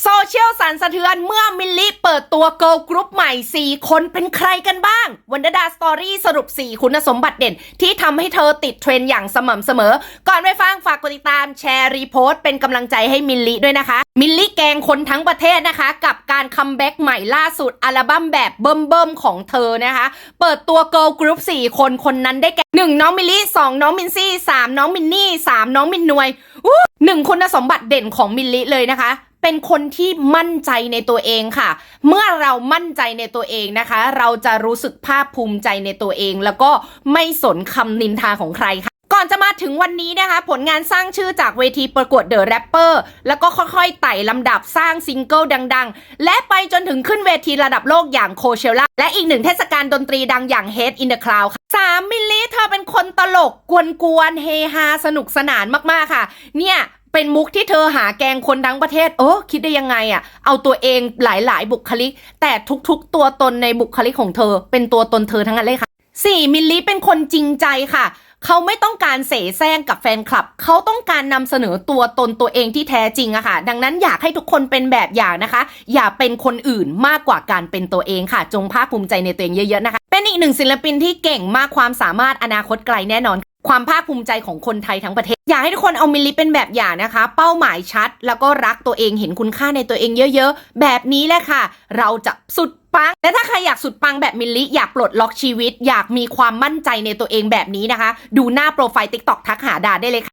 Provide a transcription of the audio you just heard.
โซเชียลสันสะเทือนเมื่อมิลลิเปิดตัวเกิร์ลกรุ๊ปใหม่ 4 คนเป็นใครกันบ้าง วันดาดาสตอรี่สรุป 4 คุณสมบัติเด่น ที่ทำให้เธอติดเทรนด์อย่างสม่ำเสมอ ก่อนไปฟังฝากกดติดตามแชร์รีโพสต์เป็นกำลังใจให้มิลลิด้วยนะคะ มิลลิแกงคนทั้งประเทศนะคะ กับการคัมแบ็กใหม่ล่าสุด อัลบั้มแบบเบิ่มๆของเธอนะคะ เปิดตัวเกิร์ลกรุ๊ป4 คนคนนั้นได้แก่1น้องมิลลิ2น้องมินซี่3น้องมินนี่3น้องมินนวยอู้หนึ่งคุณสมบัติเด่นของมิลลิเลยนะคะ เป็นคนที่มั่นใจในตัวเองค่ะ เมื่อเรามั่นใจในตัวเองนะคะ เราจะรู้สึกภาคภูมิใจในตัวเอง แล้วก็ไม่สนคำนินทาของใครค่ะก่อนจะมาถึงวันนี้นะคะ ผลงานสร้างชื่อจากเวทีประกวดเดอะแรปเปอร์แล้วก็ค่อยๆไต่ลำดับสร้างซิงเกิลดังๆ และไปจนถึงขึ้นเวทีระดับโลกอย่างโคเชล่าและอีกหนึ่งเทศกาลดนตรีดังอย่าง Head in the Cloud ค่ะสามมิลลิเธอเป็นคนตลกกวนๆเฮฮาสนุกสนานมากๆค่ะ เนี่ย เป็นมุกที่เธอหาแกงคนทั้งประเทศเออคิดได้ยังไงอะ่ะ เอาตัวเองหลายๆ บุคลิก แต่ทุกๆ ตัวตนในบุคลิกของเธอ เป็นตัวตนเธอทั้งนั้นเลยค่ะสี่มิลลิเป็นคนจริงใจค่ะ เขาไม่ต้องการเสแสร้งกับแฟนคลับ เขาต้องการนำเสนอตัวตนตัวเองที่แท้จริงอะค่ะ ดังนั้นอยากให้ทุกคนเป็นแบบอย่างนะคะ อย่าเป็นคนอื่นมากกว่าการเป็นตัวเองค่ะ จงภาคภูมิใจในตัวเองเยอะๆนะคะ เป็นอีกหนึ่งศิลปินที่เก่งมากความสามารถอนาคตไกลแน่นอน ความภาคภูมิใจของคนไทยทั้งประเทศ อยากให้ทุกคนเอามิลลิเป็นแบบอย่างนะคะ เป้าหมายชัด แล้วก็รักตัวเองเห็นคุณค่าในตัวเองเยอะๆ แบบนี้แหละค่ะ เราจะสุดปังและถ้าใครอยากสุดปังแบบมิลลิอยากปลดล็อกชีวิต อยากมีความมั่นใจในตัวเองแบบนี้นะคะ ดูหน้าโปรไฟล์ติ๊กต็อกทักหาดาได้เลยค่ะ